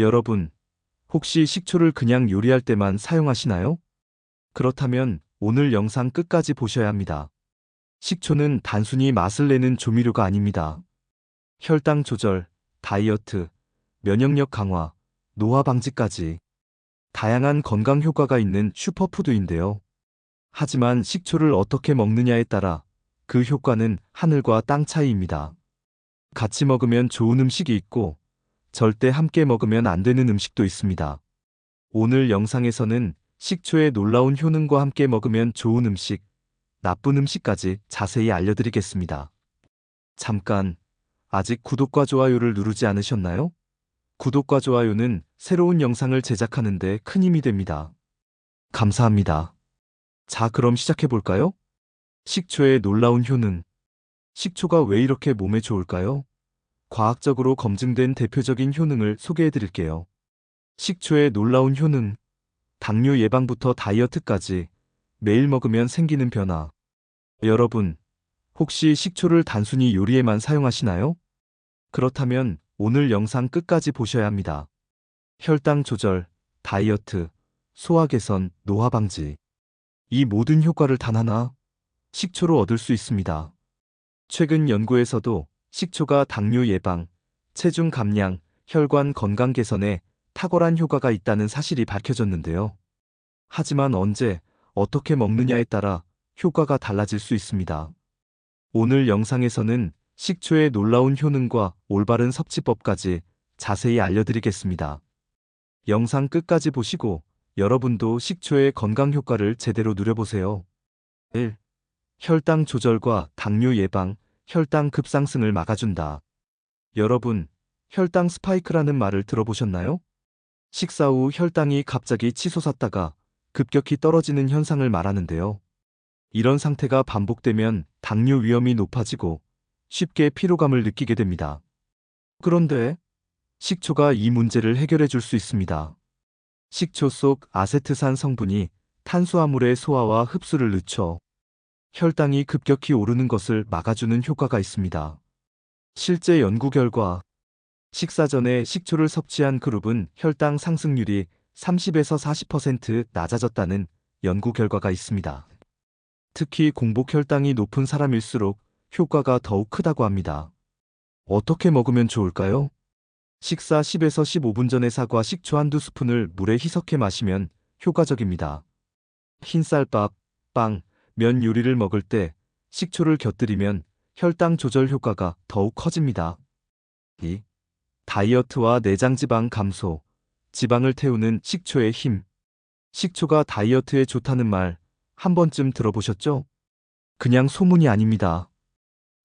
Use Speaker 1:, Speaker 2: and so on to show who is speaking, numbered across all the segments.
Speaker 1: 여러분, 혹시 식초를 그냥 요리할 때만 사용하시나요? 그렇다면 오늘 영상 끝까지 보셔야 합니다. 식초는 단순히 맛을 내는 조미료가 아닙니다. 혈당 조절, 다이어트, 면역력 강화, 노화 방지까지 다양한 건강 효과가 있는 슈퍼푸드인데요. 하지만 식초를 어떻게 먹느냐에 따라 그 효과는 하늘과 땅 차이입니다. 같이 먹으면 좋은 음식이 있고 절대 함께 먹으면 안 되는 음식도 있습니다. 오늘 영상에서는 식초의 놀라운 효능과 함께 먹으면 좋은 음식, 나쁜 음식까지 자세히 알려드리겠습니다. 잠깐, 아직 구독과 좋아요를 누르지 않으셨나요? 구독과 좋아요는 새로운 영상을 제작하는데 큰 힘이 됩니다. 감사합니다. 자, 그럼 시작해볼까요? 식초의 놀라운 효능. 식초가 왜 이렇게 몸에 좋을까요? 과학적으로 검증된 대표적인 효능을 소개해드릴게요. 식초의 놀라운 효능. 당뇨 예방부터 다이어트까지 매일 먹으면 생기는 변화. 여러분, 혹시 식초를 단순히 요리에만 사용하시나요? 그렇다면 오늘 영상 끝까지 보셔야 합니다. 혈당 조절, 다이어트, 소화 개선, 노화 방지. 이 모든 효과를 단 하나 식초로 얻을 수 있습니다. 최근 연구에서도 식초가 당뇨 예방, 체중 감량, 혈관 건강 개선에 탁월한 효과가 있다는 사실이 밝혀졌는데요. 하지만 언제, 어떻게 먹느냐에 따라 효과가 달라질 수 있습니다. 오늘 영상에서는 식초의 놀라운 효능과 올바른 섭취법까지 자세히 알려드리겠습니다. 영상 끝까지 보시고 여러분도 식초의 건강 효과를 제대로 누려보세요. 1. 혈당 조절과 당뇨 예방, 혈당 급상승을 막아준다. 여러분, 혈당 스파이크라는 말을 들어보셨나요? 식사 후 혈당이 갑자기 치솟았다가 급격히 떨어지는 현상을 말하는데요. 이런 상태가 반복되면 당뇨 위험이 높아지고 쉽게 피로감을 느끼게 됩니다. 그런데 식초가 이 문제를 해결해 줄 수 있습니다. 식초 속 아세트산 성분이 탄수화물의 소화와 흡수를 늦춰 혈당이 급격히 오르는 것을 막아주는 효과가 있습니다. 실제 연구 결과 식사 전에 식초를 섭취한 그룹은 혈당 상승률이 30에서 40% 낮아졌다는 연구 결과가 있습니다. 특히 공복 혈당이 높은 사람일수록 효과가 더욱 크다고 합니다. 어떻게 먹으면 좋을까요? 식사 10에서 15분 전에 사과 식초 한두 스푼을 물에 희석해 마시면 효과적입니다. 흰쌀밥, 빵, 면 요리를 먹을 때 식초를 곁들이면 혈당 조절 효과가 더욱 커집니다. 2. 다이어트와 내장지방 감소, 지방을 태우는 식초의 힘. 식초가 다이어트에 좋다는 말 한 번쯤 들어보셨죠? 그냥 소문이 아닙니다.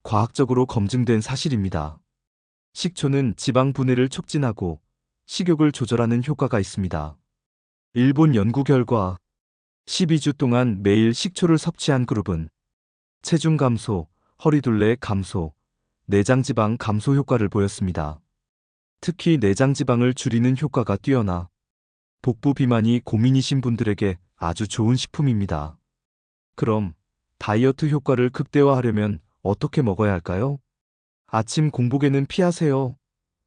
Speaker 1: 과학적으로 검증된 사실입니다. 식초는 지방 분해를 촉진하고 식욕을 조절하는 효과가 있습니다. 일본 연구 결과 12주 동안 매일 식초를 섭취한 그룹은 체중 감소, 허리둘레 감소, 내장지방 감소 효과를 보였습니다. 특히 내장지방을 줄이는 효과가 뛰어나 복부 비만이 고민이신 분들에게 아주 좋은 식품입니다. 그럼 다이어트 효과를 극대화하려면 어떻게 먹어야 할까요? 아침 공복에는 피하세요.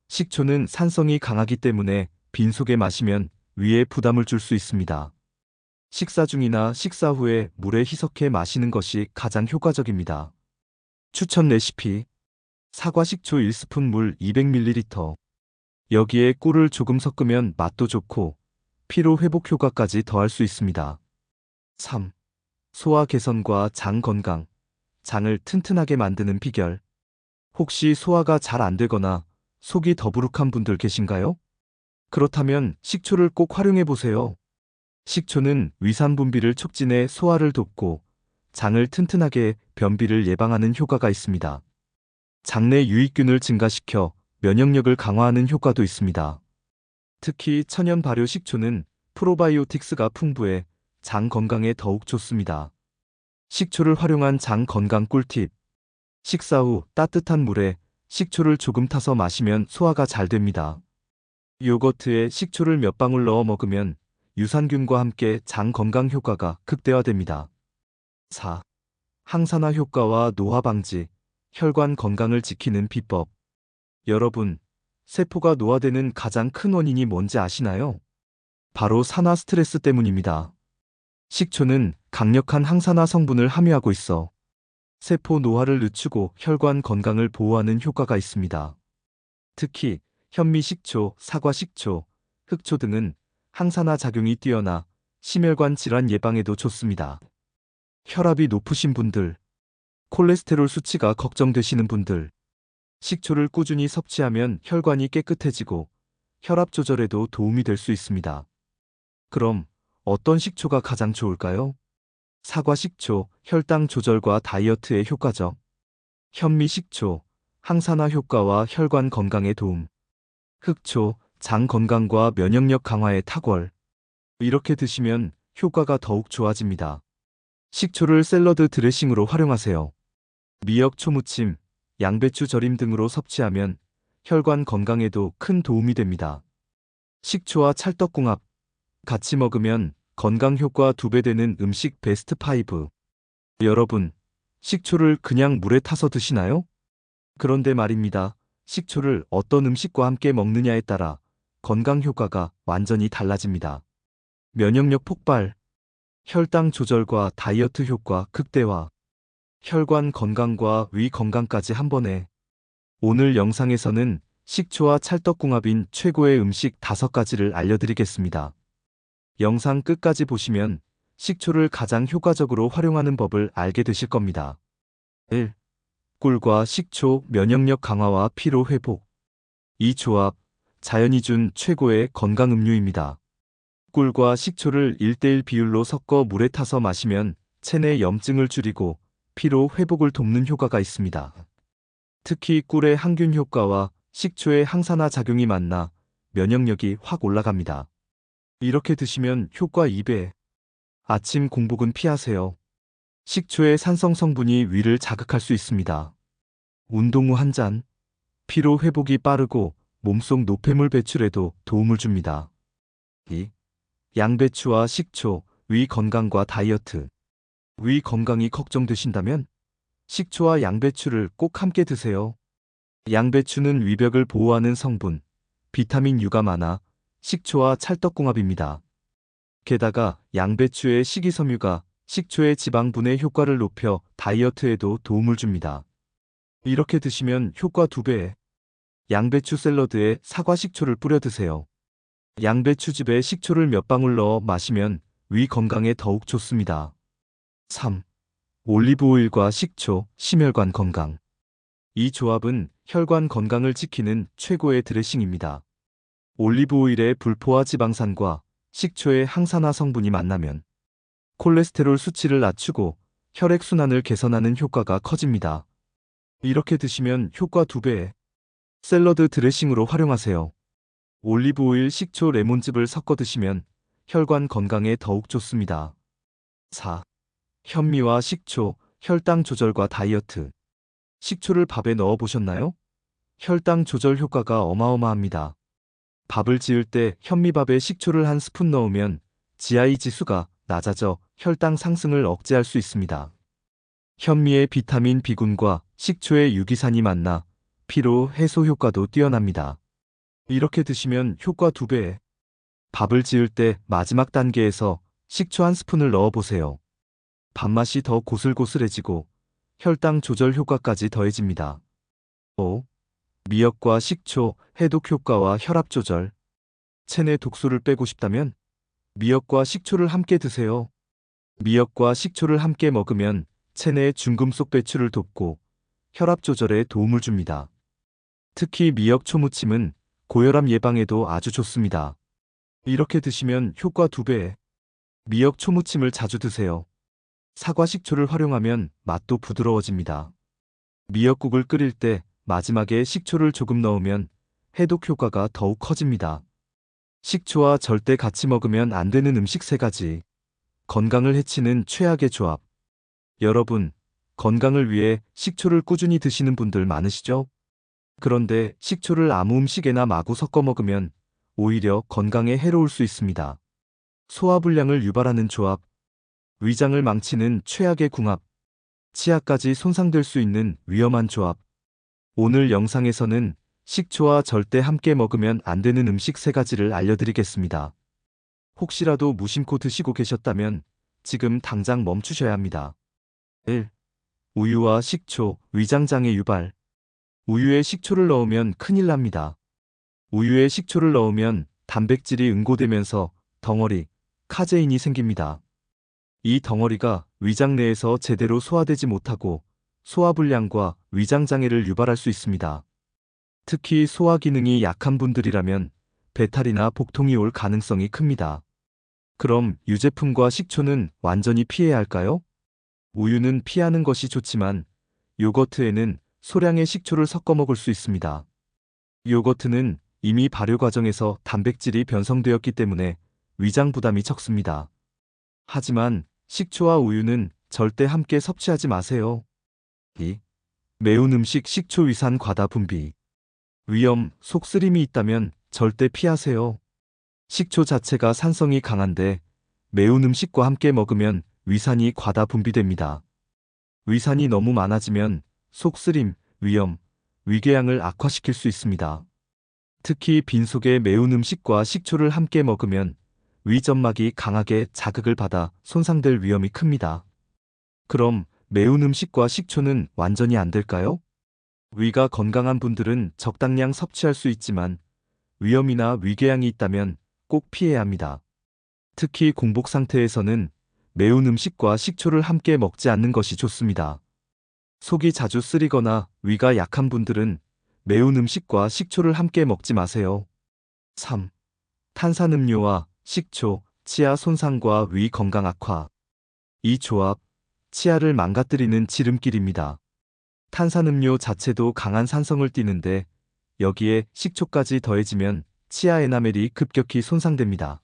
Speaker 1: 식초는 산성이 강하기 때문에 빈속에 마시면 위에 부담을 줄 수 있습니다. 식사 중이나 식사 후에 물에 희석해 마시는 것이 가장 효과적입니다. 추천 레시피 사과 식초 1스푼 물 200ml 여기에 꿀을 조금 섞으면 맛도 좋고 피로 회복 효과까지 더할 수 있습니다. 3. 소화 개선과 장 건강 장을 튼튼하게 만드는 비결 혹시 소화가 잘 안 되거나 속이 더부룩한 분들 계신가요? 그렇다면 식초를 꼭 활용해 보세요. 식초는 위산 분비를 촉진해 소화를 돕고 장을 튼튼하게 변비를 예방하는 효과가 있습니다. 장내 유익균을 증가시켜 면역력을 강화하는 효과도 있습니다. 특히 천연 발효 식초는 프로바이오틱스가 풍부해 장 건강에 더욱 좋습니다. 식초를 활용한 장 건강 꿀팁. 식사 후 따뜻한 물에 식초를 조금 타서 마시면 소화가 잘 됩니다. 요거트에 식초를 몇 방울 넣어 먹으면 유산균과 함께 장 건강 효과가 극대화됩니다. 4. 항산화 효과와 노화 방지, 혈관 건강을 지키는 비법. 여러분, 세포가 노화되는 가장 큰 원인이 뭔지 아시나요? 바로 산화 스트레스 때문입니다. 식초는 강력한 항산화 성분을 함유하고 있어 세포 노화를 늦추고 혈관 건강을 보호하는 효과가 있습니다. 특히 현미 식초, 사과 식초, 흑초 등은 항산화 작용이 뛰어나 심혈관 질환 예방에도 좋습니다. 혈압이 높으신 분들, 콜레스테롤 수치가 걱정되시는 분들, 식초를 꾸준히 섭취하면 혈관이 깨끗해지고 혈압 조절에도 도움이 될 수 있습니다. 그럼 어떤 식초가 가장 좋을까요? 사과 식초, 혈당 조절과 다이어트에 효과적. 현미 식초, 항산화 효과와 혈관 건강에 도움. 흑초, 장 건강과 면역력 강화에 탁월. 이렇게 드시면 효과가 더욱 좋아집니다. 식초를 샐러드 드레싱으로 활용하세요. 미역 초무침, 양배추 절임 등으로 섭취하면 혈관 건강에도 큰 도움이 됩니다. 식초와 찰떡궁합 같이 먹으면 건강 효과 두배 되는 음식 베스트 5. 여러분, 식초를 그냥 물에 타서 드시나요? 그런데 말입니다. 식초를 어떤 음식과 함께 먹느냐에 따라 건강 효과가 완전히 달라집니다. 면역력 폭발, 혈당 조절과 다이어트 효과 극대화, 혈관 건강과 위 건강까지 한 번에. 오늘 영상에서는 식초와 찰떡궁합인 최고의 음식 다섯 가지를 알려드리겠습니다. 영상 끝까지 보시면 식초를 가장 효과적으로 활용하는 법을 알게 되실 겁니다. 1. 꿀과 식초 면역력 강화와 피로 회복. 이 조합, 자연이 준 최고의 건강 음료입니다. 꿀과 식초를 1대1 비율로 섞어 물에 타서 마시면 체내 염증을 줄이고 피로 회복을 돕는 효과가 있습니다. 특히 꿀의 항균 효과와 식초의 항산화 작용이 만나 면역력이 확 올라갑니다. 이렇게 드시면 효과 2배. 아침 공복은 피하세요. 식초의 산성 성분이 위를 자극할 수 있습니다. 운동 후 한 잔. 피로 회복이 빠르고 몸속 노폐물 배출에도 도움을 줍니다. 2. 양배추와 식초, 위 건강과 다이어트. 위 건강이 걱정되신다면 식초와 양배추를 꼭 함께 드세요. 양배추는 위벽을 보호하는 성분, 비타민 U가 많아 식초와 찰떡궁합입니다. 게다가 양배추의 식이섬유가 식초의 지방 분해 효과를 높여 다이어트에도 도움을 줍니다. 이렇게 드시면 효과 2배. 양배추 샐러드에 사과 식초를 뿌려 드세요. 양배추즙에 식초를 몇 방울 넣어 마시면 위 건강에 더욱 좋습니다. 3. 올리브오일과 식초, 심혈관 건강. 이 조합은 혈관 건강을 지키는 최고의 드레싱입니다. 올리브오일의 불포화 지방산과 식초의 항산화 성분이 만나면 콜레스테롤 수치를 낮추고 혈액순환을 개선하는 효과가 커집니다. 이렇게 드시면 효과 2배. 샐러드 드레싱으로 활용하세요. 올리브오일, 식초, 레몬즙을 섞어 드시면 혈관 건강에 더욱 좋습니다. 4. 현미와 식초, 혈당 조절과 다이어트. 식초를 밥에 넣어 보셨나요? 혈당 조절 효과가 어마어마합니다. 밥을 지을 때 현미밥에 식초를 한 스푼 넣으면 GI 지수가 낮아져 혈당 상승을 억제할 수 있습니다. 현미의 비타민 B군과 식초의 유기산이 만나 피로 해소 효과도 뛰어납니다. 이렇게 드시면 효과 2배. 밥을 지을 때 마지막 단계에서 식초 한 스푼을 넣어 보세요. 밥맛이 더 고슬고슬해지고 혈당 조절 효과까지 더해집니다. 5. 미역과 식초, 해독 효과와 혈압 조절. 체내 독소를 빼고 싶다면 미역과 식초를 함께 드세요. 미역과 식초를 함께 먹으면 체내 중금속 배출을 돕고 혈압 조절에 도움을 줍니다. 특히 미역 초무침은 고혈압 예방에도 아주 좋습니다. 이렇게 드시면 효과 2배. 미역 초무침을 자주 드세요. 사과 식초를 활용하면 맛도 부드러워집니다. 미역국을 끓일 때 마지막에 식초를 조금 넣으면 해독 효과가 더욱 커집니다. 식초와 절대 같이 먹으면 안 되는 음식 세 가지. 건강을 해치는 최악의 조합. 여러분, 건강을 위해 식초를 꾸준히 드시는 분들 많으시죠? 그런데 식초를 아무 음식에나 마구 섞어 먹으면 오히려 건강에 해로울 수 있습니다. 소화불량을 유발하는 조합, 위장을 망치는 최악의 궁합, 치아까지 손상될 수 있는 위험한 조합. 오늘 영상에서는 식초와 절대 함께 먹으면 안 되는 음식 세 가지를 알려드리겠습니다. 혹시라도 무심코 드시고 계셨다면 지금 당장 멈추셔야 합니다. 1. 우유와 식초, 위장장애 유발. 우유에 식초를 넣으면 큰일 납니다. 우유에 식초를 넣으면 단백질이 응고되면서 덩어리, 카제인이 생깁니다. 이 덩어리가 위장 내에서 제대로 소화되지 못하고 소화불량과 위장장애를 유발할 수 있습니다. 특히 소화 기능이 약한 분들이라면 배탈이나 복통이 올 가능성이 큽니다. 그럼 유제품과 식초는 완전히 피해야 할까요? 우유는 피하는 것이 좋지만 요거트에는 소량의 식초를 섞어 먹을 수 있습니다. 요거트는 이미 발효 과정에서 단백질이 변성되었기 때문에 위장 부담이 적습니다. 하지만 식초와 우유는 절대 함께 섭취하지 마세요. 2. 매운 음식 식초 위산 과다 분비. 위염, 속쓰림이 있다면 절대 피하세요. 식초 자체가 산성이 강한데 매운 음식과 함께 먹으면 위산이 과다 분비됩니다. 위산이 너무 많아지면 속쓰림, 위염, 위궤양을 악화시킬 수 있습니다. 특히 빈속에 매운 음식과 식초를 함께 먹으면 위점막이 강하게 자극을 받아 손상될 위험이 큽니다. 그럼 매운 음식과 식초는 완전히 안 될까요? 위가 건강한 분들은 적당량 섭취할 수 있지만 위염이나 위궤양이 있다면 꼭 피해야 합니다. 특히 공복 상태에서는 매운 음식과 식초를 함께 먹지 않는 것이 좋습니다. 속이 자주 쓰리거나 위가 약한 분들은 매운 음식과 식초를 함께 먹지 마세요. 3. 탄산음료와 식초, 치아 손상과 위 건강 악화. 이 조합, 치아를 망가뜨리는 지름길입니다. 탄산음료 자체도 강한 산성을 띠는데 여기에 식초까지 더해지면 치아 에나멜이 급격히 손상됩니다.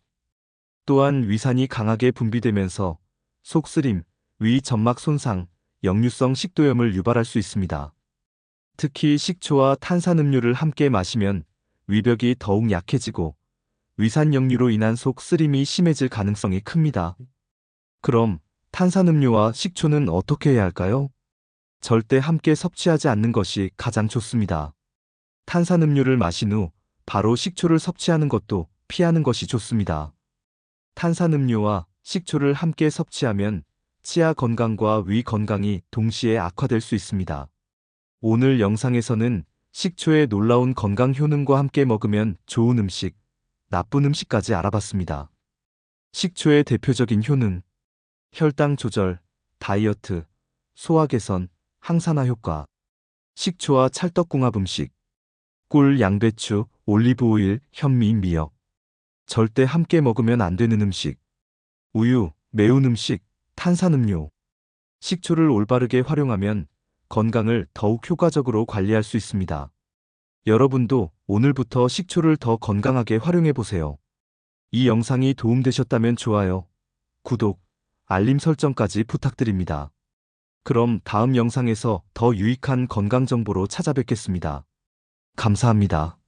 Speaker 1: 또한 위산이 강하게 분비되면서 속쓰림, 위 점막 손상, 역류성 식도염을 유발할 수 있습니다. 특히 식초와 탄산음료를 함께 마시면 위벽이 더욱 약해지고 위산 역류로 인한 속 쓰림이 심해질 가능성이 큽니다. 그럼 탄산음료와 식초는 어떻게 해야 할까요? 절대 함께 섭취하지 않는 것이 가장 좋습니다. 탄산음료를 마신 후 바로 식초를 섭취하는 것도 피하는 것이 좋습니다. 탄산음료와 식초를 함께 섭취하면 치아 건강과 위 건강이 동시에 악화될 수 있습니다. 오늘 영상에서는 식초의 놀라운 건강 효능과 함께 먹으면 좋은 음식, 나쁜 음식까지 알아봤습니다. 식초의 대표적인 효능, 혈당 조절, 다이어트, 소화 개선, 항산화 효과, 식초와 찰떡궁합 음식, 꿀, 양배추, 올리브 오일, 현미, 미역. 절대 함께 먹으면 안 되는 음식. 우유, 매운 음식, 탄산음료. 식초를 올바르게 활용하면 건강을 더욱 효과적으로 관리할 수 있습니다. 여러분도 오늘부터 식초를 더 건강하게 활용해 보세요. 이 영상이 도움되셨다면 좋아요, 구독, 알림 설정까지 부탁드립니다. 그럼 다음 영상에서 더 유익한 건강 정보로 찾아뵙겠습니다. 감사합니다.